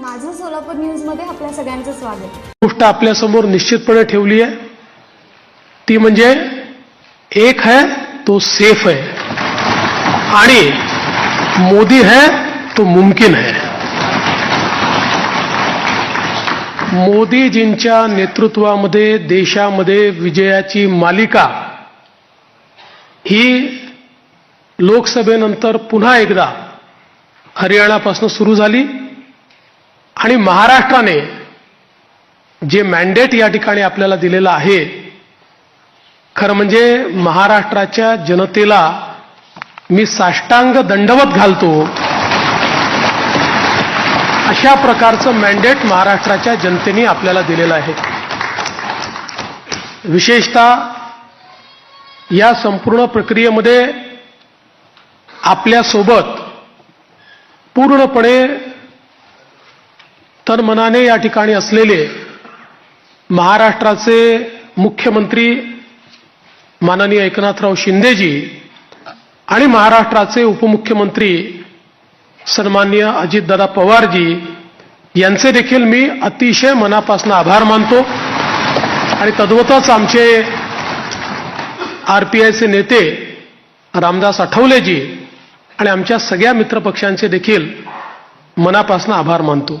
माझं सोलापूर न्यूजमध्ये आपल्या सगळ्यांचं स्वागत. गोष्ट आपल्यासमोर निश्चितपणे ठेवली आहे. ती म्हणजे एक है तो सेफ है. आणि मोदी है तो मुमकिन है. मोदीजींच्या नेतृत्वामध्ये देशामध्ये विजयाची मालिका ही लोकसभेनंतर पुन्हा एकदा हरियाणापासून सुरू झाली. आणि महाराष्ट्राने जे मॅन्डेट या ठिकाणी आपल्याला दिलेलं आहे खरं म्हणजे महाराष्ट्राच्या जनतेला मी साष्टांग दंडवत घालतो. अशा प्रकारचं मॅन्डेट महाराष्ट्राच्या जनतेने आपल्याला दिलेलं आहे. विशेषतः या संपूर्ण प्रक्रियेमध्ये आपल्यासोबत पूर्णपणे तनमनाने या ठिकाणी असलेले महाराष्ट्राचे मुख्यमंत्री माननीय एकनाथराव शिंदेजी आणि महाराष्ट्राचे उपमुख्यमंत्री सन्माननीय अजितदादा पवारजी यांचे देखील मी अतिशय मनापासून आभार मानतो. आणि तद्वतच आमचे आर पी आयचे नेते रामदास आठवलेजी आणि आमच्या सगळ्या मित्रपक्षांचे देखील मनापासून आभार मानतो.